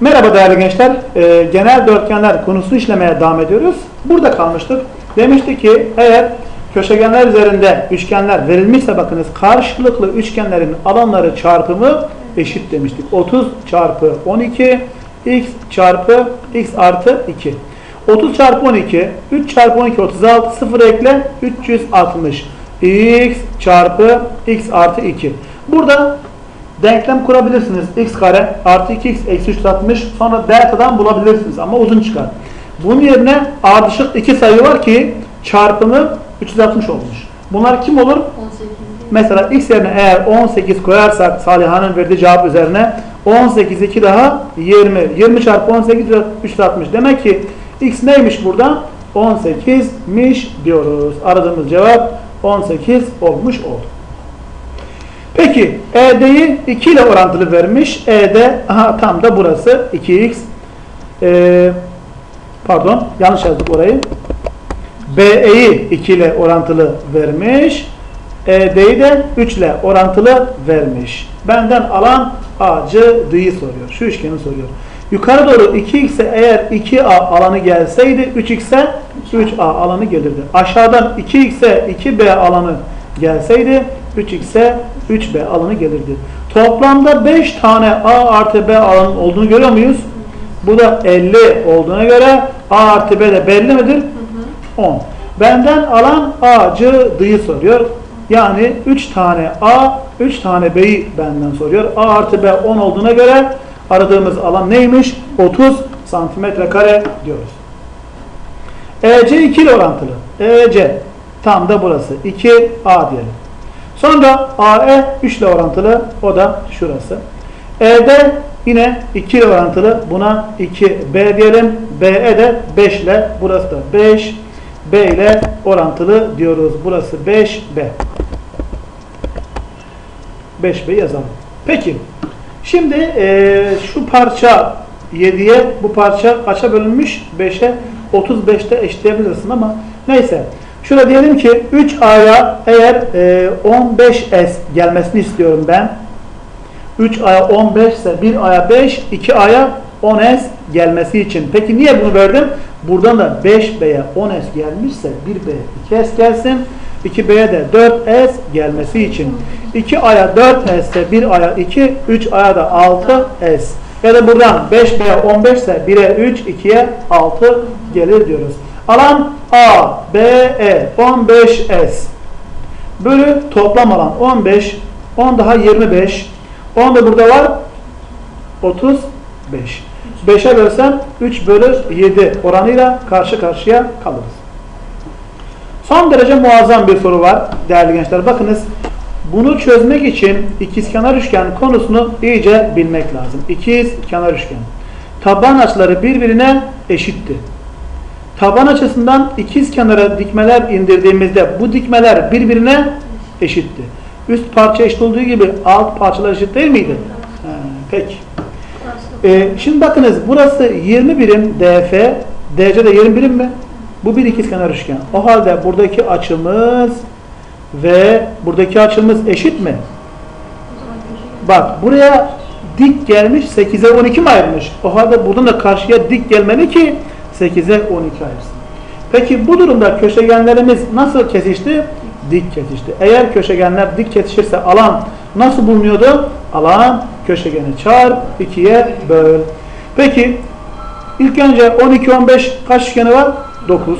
Merhaba değerli gençler. Ee, genel dörtgenler konusunu işlemeye devam ediyoruz. Burada kalmıştık. Demiştik ki eğer köşegenler üzerinde üçgenler verilmişse bakınız karşılıklı üçgenlerin alanları çarpımı eşit demiştik. 30 çarpı 12 x çarpı x artı 2. 30 çarpı 12 3 çarpı 12 36 0 ekle 360 x çarpı x artı 2. Burada denklem kurabilirsiniz. x kare artı 2x eksi 360 sonra delta'dan bulabilirsiniz ama uzun çıkar. Bunun yerine ardışık iki sayı var ki çarpımı 360 olmuş. Bunlar kim olur? 18. Mesela x yerine eğer 18 koyarsak Saliha'nın verdiği cevap üzerine 18 2 daha 20. 20 çarpı 18 360. Demek ki x neymiş burada? 18'miş diyoruz. Aradığımız cevap 18 olmuş oldu. Peki ED'yi 2 ile orantılı vermiş. ED aha, tam da burası 2x. Ee, pardon yanlış yazdık orayı. BE'yi 2 ile orantılı vermiş. ED'yi de 3 ile orantılı vermiş. Benden alan A'cı D'yi soruyor. Şu üçgeni soruyor. Yukarı doğru 2x'e eğer 2A alanı gelseydi 3x'e 3A alanı gelirdi. Aşağıdan 2x'e 2B alanı gelseydi 3x'e 3B alanı gelirdi. Toplamda 5 tane A artı B alanın olduğunu görüyor muyuz? Bu da 50 olduğuna göre A artı B de belli midir? 10. Benden alan A'cı D'yi soruyor. Yani 3 tane A, 3 tane B'yi benden soruyor. A artı B 10 olduğuna göre aradığımız alan neymiş? 30 santimetre kare diyoruz. EC 2 ile orantılı. EC tam da burası. 2A diyelim. Sonra AE 3 ile orantılı. O da şurası. ED yine 2 ile orantılı. Buna 2B diyelim. BE de 5 ile. Burası da 5. B ile orantılı diyoruz. Burası 5B. 5B yazalım. Peki. Şimdi eee, şu parça 7'ye bu parça kaça bölünmüş? 5'e 35'te eşitleyebilirsin ama neyse. Şurada diyelim ki 3A'ya eğer eee, 15S gelmesini istiyorum ben. 3A'ya 15 ise 1A'ya 5, 2A'ya 10S gelmesi için. Peki niye bunu verdim? Buradan da 5B'ye 10S gelmişse 1B'ye 2S gelsin. 2B'ye de 4S gelmesi için. 2A'ya 4S ise 1A'ya 2, 3A'ya da 6S. Ya da buradan 5B'ye 15 ise 1'e 3, 2'ye 6 gelir diyoruz. Alan A, B, E 15S. Bölü toplam alan 15. 10 daha 25. 10 da burada var. 35. 5'e bölsem 3 bölü 7 oranıyla karşı karşıya kalırız. Son derece muazzam bir soru var değerli gençler. Bakınız bunu çözmek için ikizkenar üçgen konusunu iyice bilmek lazım. İkizkenar üçgen. Taban açıları birbirine eşitti. Taban açısından ikiz kenara dikmeler indirdiğimizde bu dikmeler birbirine eşitti. Üst parça eşit olduğu gibi alt parçalar eşit değil miydi? Ha, peki. Ee, şimdi bakınız burası 20 birim DF, DC de 20 birim mi? Bu bir ikizkenar üçgen. O halde buradaki açımız ve buradaki açımız eşit mi? Bak buraya dik gelmiş 8'e 12 mi ayırmış? O halde buradan da karşıya dik gelmeli ki 8'e 12 ayırsın. Peki bu durumda köşegenlerimiz nasıl kesişti? Dik kesişti. Eğer köşegenler dik kesişirse alan nasıl bulunuyordu? Alan köşegeni çarp 2'ye böl. Peki ilk önce 12 15 kaç üçgeni var? 9.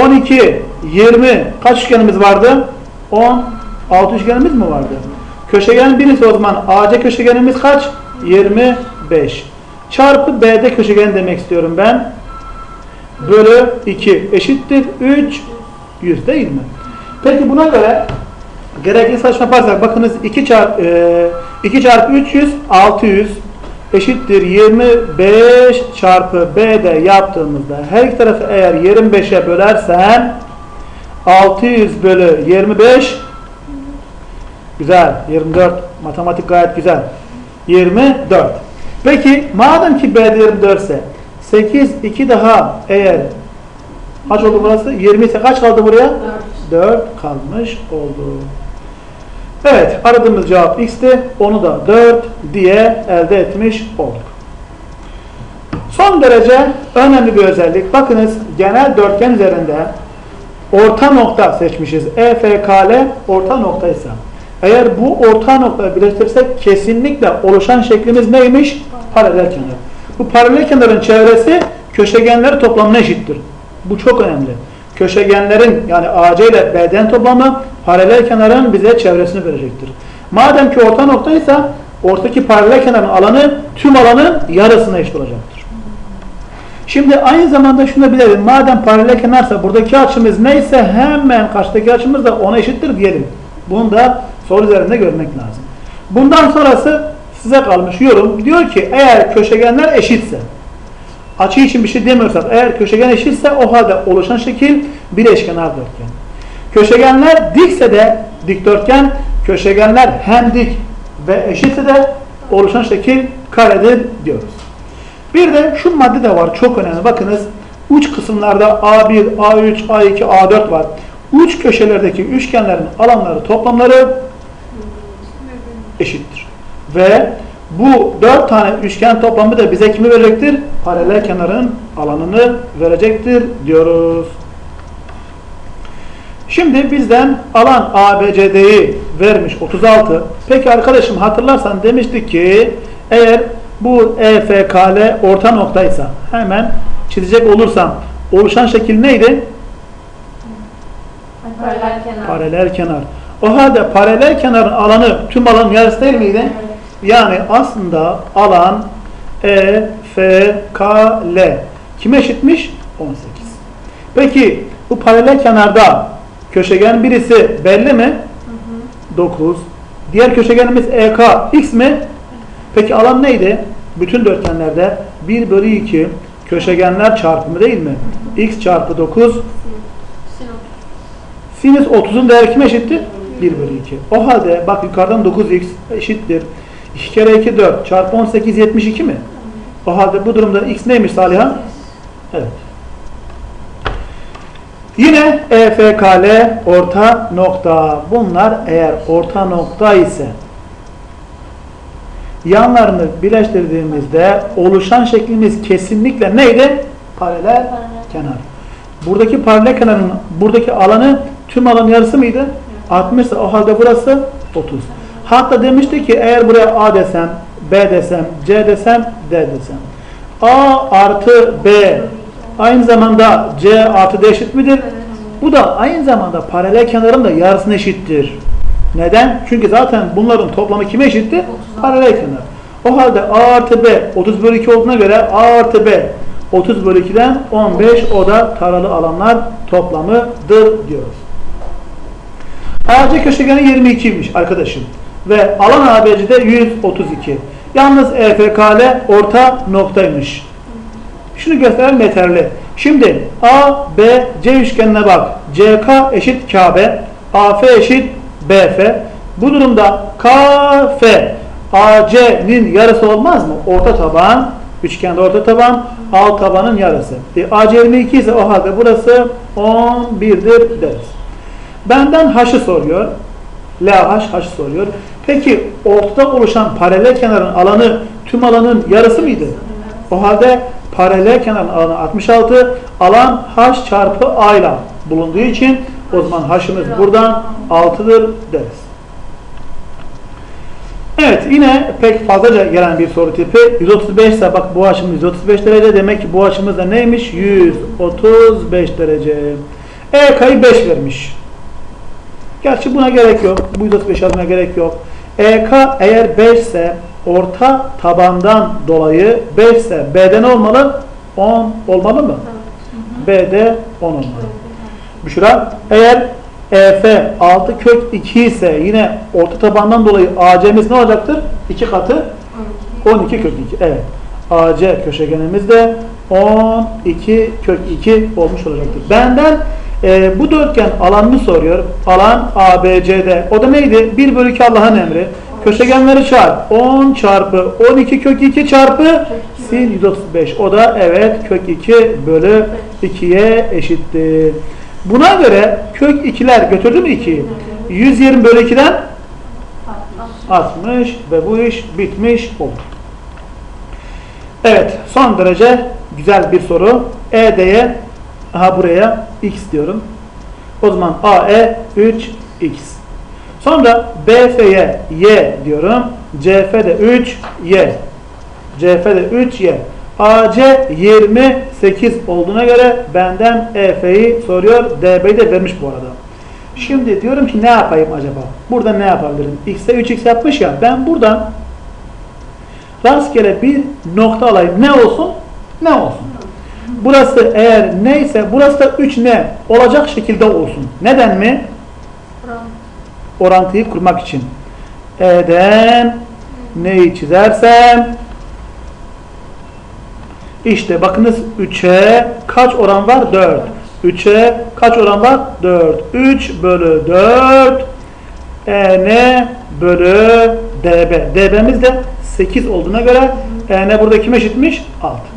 12 20 kaç üçgenimiz vardı? 10 6 üçgenimiz mi vardı? Köşegen birisi o zaman AC köşegenimiz kaç? 25. Çarpı BD köşegen demek istiyorum ben. Bölü 2 eşittir. 3 100 değil mi? Peki buna göre gerekli saçma yaparsak bakınız 2 çarpı e, 2 çarpı 300 600 eşittir. 25 çarpı BD yaptığımızda her iki tarafı eğer 25'e bölersen 600 bölü 25 güzel. 24 matematik gayet güzel. 24 peki madem ki BD 24 ise 8 2 daha eğer kaç oldu burası 20 ise kaç kaldı buraya 4 kalmış oldu Evet aradığımız cevap x'ti onu da 4 diye elde etmiş olduk Son derece önemli bir özellik. Bakınız genel dörtgen üzerinde orta nokta seçmişiz. EFKL orta noktaysa. Eğer bu orta noktayı birleştirirsek kesinlikle oluşan şeklimiz neymiş? Paralel kenar. Bu paralel kenarın çevresi köşegenleri toplamına eşittir. Bu çok önemli. Köşegenlerin yani AC ile BD'nin toplamı paralel kenarın bize çevresini verecektir. Madem ki orta noktaysa ortadaki paralel kenarın alanı tüm alanın yarısına eşit olacaktır. Şimdi aynı zamanda şunu da bilelim. Madem paralel kenarsa buradaki açımız neyse hemen karşıdaki açımız da ona eşittir diyelim. Bunu da soru üzerinde görmek lazım. Bundan sonrası size kalmış yorum. Diyor ki eğer köşegenler eşitse açı için bir şey demiyorsak eğer köşegen eşitse o halde oluşan şekil bir eşkenar dörtgen. Köşegenler dikse de dikdörtgen köşegenler hem dik ve eşitse de oluşan şekil karedir diyoruz. Bir de şu madde de var çok önemli. Bakınız uç kısımlarda A1, A3, A2, A4 var. Uç köşelerdeki üçgenlerin alanları toplamları eşittir. Ve bu dört tane üçgen toplamı da bize kimi verecektir? Paralel kenarın alanını verecektir diyoruz. Şimdi bizden alan ABCD'yi vermiş 36. Peki arkadaşım hatırlarsan demiştik ki eğer bu EFKL orta noktaysa hemen çizecek olursam oluşan şekil neydi? Paralel kenar. Paralel kenar. O halde paralel kenarın alanı tüm alanın yarısı değil miydi? Yani aslında alan E, F, K, L kime eşitmiş? 18. Peki bu paralel kenarda köşegen birisi belli mi? 9. Diğer köşegenimiz EK X mi? Peki alan neydi? Bütün dörtgenlerde 1 bölü 2 köşegenler çarpımı değil mi? X çarpı 9 Sinüs 30'un değeri kime eşittir? 1 bölü 2. O halde bak yukarıdan 9x eşittir. 2 kere 2 4 çarpı 18 72 mi? O halde bu durumda x neymiş Saliha? Evet. Yine EFKL orta nokta. Bunlar eğer orta nokta ise yanlarını birleştirdiğimizde oluşan şeklimiz kesinlikle neydi? Paralel kenar. Buradaki paralel kenarın buradaki alanı tüm alanın yarısı mıydı? 60 ise o halde burası 30. Hatta demişti ki eğer buraya A desem, B desem, C desem, D desem. A artı B aynı zamanda C artı D eşit midir? Bu da aynı zamanda paralel kenarın da yarısına eşittir. Neden? Çünkü zaten bunların toplamı kime eşitti? Paralel kenar. O halde A artı B 30 bölü 2 olduğuna göre A artı B 30 bölü 2'den 15 o da taralı alanlar toplamıdır diyoruz. AC köşegeni 22'ymiş arkadaşım. Ve alan ABC'de 132. Yalnız EFKL orta noktaymış. Şunu gösterelim yeterli. Şimdi A, B, C üçgenine bak. CK eşit KB, AF eşit BF. Bu durumda KF AC'nin yarısı olmaz mı? Orta taban, üçgende orta taban, alt tabanın yarısı. E, AC 22 ise o halde burası 11'dir deriz. Benden H'ı soruyor. LH H'ı soruyor. Peki ortada oluşan paralel kenarın alanı tüm alanın yarısı mıydı? O halde paralel kenarın alanı 66, alan H çarpı A ile bulunduğu için o zaman H'ımız buradan 6'dır deriz. Evet yine pek fazlaca gelen bir soru tipi. 135 ise bak bu açımız 135 derece demek ki bu açımız da neymiş? 135 derece. EK'yı 5 vermiş. Gerçi buna gerek yok. Bu 135 yazmaya gerek yok EK eğer 5 ise orta tabandan dolayı 5 ise B'de ne olmalı 10 olmalı mı B'de 10 olmalı Büşra eğer EF 6 kök 2 ise yine orta tabandan dolayı AC'miz ne olacaktır? 2 katı 12 kök 2. Evet. AC köşegenimiz de 12 kök 2 olmuş olacaktır. Benden e, bu dörtgen alanını soruyor. Alan ABCD. O da neydi? 1 bölü 2 Allah'ın emri. Köşegenleri çarp. 10 çarpı 12 kök 2 çarpı sin 135. O da evet kök 2 bölü 2'ye eşittir. Buna göre kök 2'ler götürdü mü 2'yi? 120 bölü 2'den 60 ve bu iş bitmiş oldu. Evet, son derece güzel bir soru. ED'ye, aha buraya x diyorum. O zaman AE 3x. Sonra BF'ye y diyorum. CF'de 3y. CF'de 3y. AC 28 olduğuna göre benden EF'yi soruyor. DB'yi de vermiş bu arada. Şimdi diyorum ki ne yapayım acaba? Burada ne yapabilirim? X'e 3x yapmış ya. Ben buradan rastgele bir nokta alayım. Ne olsun? Ne olsun? Burası eğer neyse burası da 3 ne olacak şekilde olsun. Neden mi? Orantıyı kurmak için. E'den neyi çizersem işte bakınız 3'e kaç oran var? 4. 3'e kaç oran var? 4. 3 bölü 4 EN bölü DB. DB'miz de 8 olduğuna göre EN burada kime eşitmiş? 6.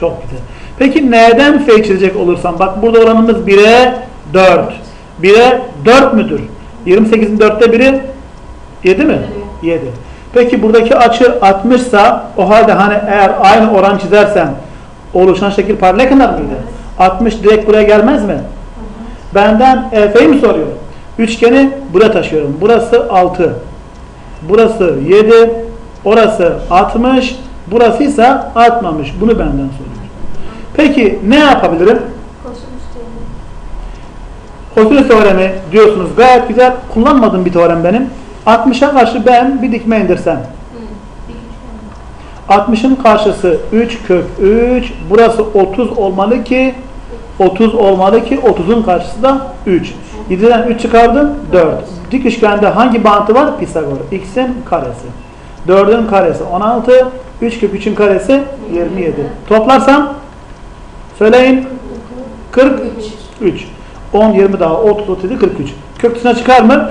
Çok güzel. Peki neden F çizecek olursam? Bak burada oranımız 1'e 4. 1'e 4 müdür? 28'in 4'te 1'i 7 mi? 7. Peki buradaki açı 60 sa o halde hani eğer aynı oran çizersem oluşan şekil paralel kenar mıydı? 60 direkt buraya gelmez mi? Benden EF'yi mi soruyor? Üçgeni buraya taşıyorum. Burası 6. Burası 7. Orası 60. Burası ise 60. Bunu benden soruyor. Peki ne yapabilirim? Kosinüs teoremi diyorsunuz. Gayet güzel. Kullanmadığım bir teorem benim. 60'a karşı ben bir dikme indirsem. 60'ın karşısı 3 kök 3. Burası 30 olmalı ki 30 olmalı ki 30'un karşısı da 3. 7'den 3 çıkardım 4. Dik üçgende hangi bantı var? Pisagor. X'in karesi. 4'ün karesi 16. 3 kök 3'ün karesi 27. Toplarsam söyleyin 43. 10, 20 daha 30, 37, 43. Kök dışına çıkar mı?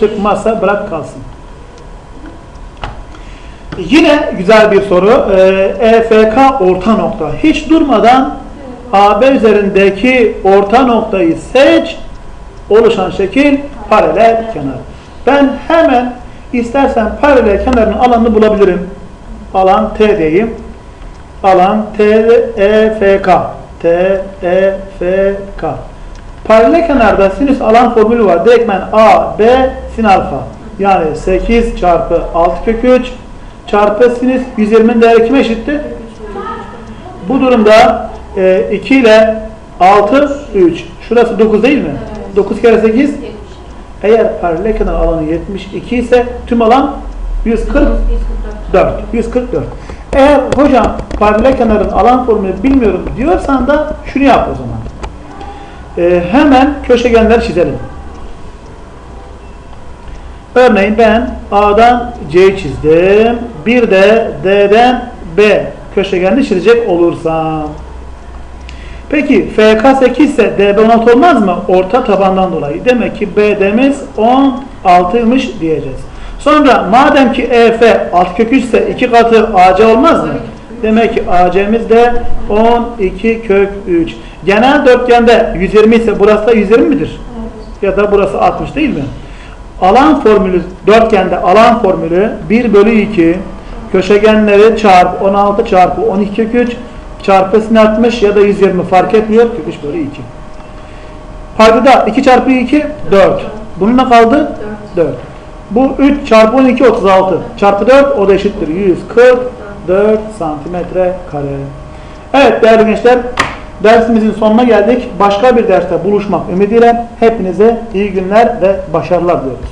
Çıkmazsa bırak kalsın. Yine güzel bir soru. Ee, EFK orta nokta. Hiç durmadan AB üzerindeki orta noktayı seç. Oluşan şekil paralel kenar. Ben hemen istersen paralel kenarın alanını bulabilirim. Alan T diyeyim. Alan T E F K. T E F K. Paralel kenarda sinüs alan formülü var. Direktmen A, B, sin alfa. Yani 8 çarpı 6 kök 3 çarpı sinüs 120'nin değeri kime eşitti? Bu durumda e, 2 ile 6, 3. Şurası 9 değil mi? 9 kere 8. Eğer paralel kenar alanı 72 ise tüm alan 144. 144. Eğer hocam paralel kenarın alan formülü bilmiyorum diyorsan da şunu yap o zaman. Ee, hemen köşegenler çizelim. Örneğin ben A'dan C'yi çizdim. Bir de D'den B köşegenini çizecek olursam. Peki FK 8 ise DB 16 olmaz mı? Orta tabandan dolayı. Demek ki BD'miz 16'ymış diyeceğiz. Sonra madem ki EF 6 kök 3 ise 2 katı AC olmaz mı? Demek ki AC'miz de 12 kök 3. Genel dörtgende 120 ise burası da 120 midir? Ya da burası 60 değil mi? Alan formülü dörtgende alan formülü 1 bölü 2 köşegenleri çarpı 16 çarpı 12 kök 3 çarpı sin 60 ya da 120 fark etmiyor. Kök 3 bölü 2. Paydada 2 çarpı 2 4. Bunun ne kaldı? 4. Bu 3 çarpı 12 36. Çarpı 4 o da eşittir 144 santimetre kare. Evet değerli gençler dersimizin sonuna geldik. Başka bir derste buluşmak ümidiyle hepinize iyi günler ve başarılar diliyoruz.